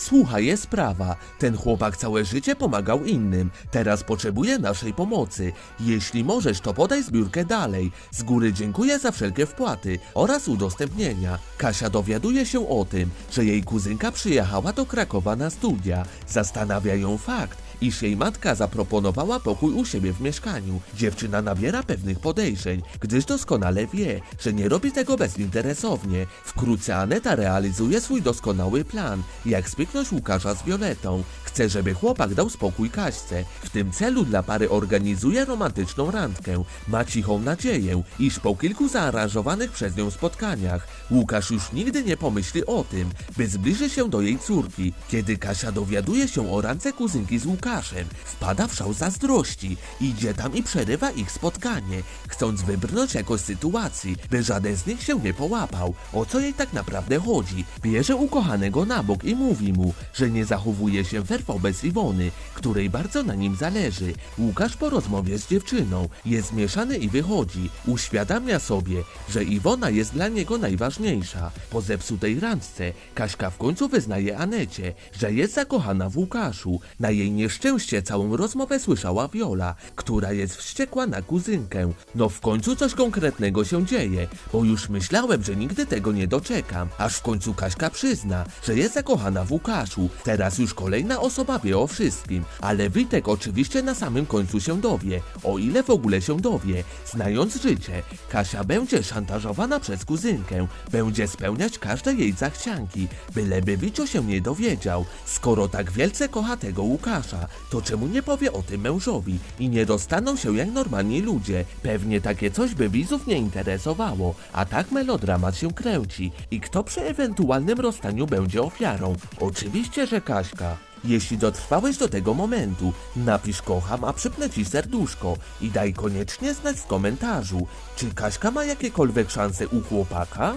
Słuchaj, jest sprawa. Ten chłopak całe życie pomagał innym. Teraz potrzebuje naszej pomocy. Jeśli możesz, to podaj zbiórkę dalej. Z góry dziękuję za wszelkie wpłaty oraz udostępnienia. Kasia dowiaduje się o tym, że jej kuzynka przyjechała do Krakowa na studia. Zastanawia ją fakt, iż jej matka zaproponowała pokój u siebie w mieszkaniu. Dziewczyna nabiera pewnych podejrzeń, gdyż doskonale wie, że nie robi tego bezinteresownie. Wkrótce Aneta realizuje swój doskonały plan, jak spiknąć Łukasza z Violetą. Chce, żeby chłopak dał spokój Kaśce. W tym celu dla pary organizuje romantyczną randkę. Ma cichą nadzieję, iż po kilku zaaranżowanych przez nią spotkaniach Łukasz już nigdy nie pomyśli o tym, by zbliży się do jej córki. Kiedy Kasia dowiaduje się o randce kuzynki z Łukaszem, wpada w szał zazdrości, idzie tam i przerywa ich spotkanie, chcąc wybrnąć jakoś z sytuacji, by żaden z nich się nie połapał. O co jej tak naprawdę chodzi? Bierze ukochanego na bok i mówi mu, że nie zachowuje się fair wobec Iwony, której bardzo na nim zależy. Łukasz po rozmowie z dziewczyną jest zmieszany i wychodzi. Uświadamia sobie, że Iwona jest dla niego najważniejsza. Po zepsutej randce Kaśka w końcu wyznaje Anecie, że jest zakochana w Łukaszu. Na jej nieszczęście całą rozmowę słyszała Viola, która jest wściekła na kuzynkę. No w końcu coś konkretnego się dzieje, bo już myślałem, że nigdy tego nie doczekam. Aż w końcu Kaśka przyzna, że jest zakochana w Łukaszu. Teraz już kolejna osoba wie o wszystkim, ale Witek oczywiście na samym końcu się dowie, o ile w ogóle się dowie. Znając życie, Kasia będzie szantażowana przez kuzynkę, będzie spełniać każde jej zachcianki, byleby Wicio się nie dowiedział. Skoro tak wielce kocha tego Łukasza, to czemu nie powie o tym mężowi i nie dostaną się jak normalni ludzie? Pewnie takie coś by widzów nie interesowało, a tak melodramat się kręci. I kto przy ewentualnym rozstaniu będzie ofiarą? Oczywiście, że Kaśka. Jeśli dotrwałeś do tego momentu, napisz kocham, a przypnę ci serduszko i daj koniecznie znać w komentarzu, czy Kaśka ma jakiekolwiek szanse u chłopaka?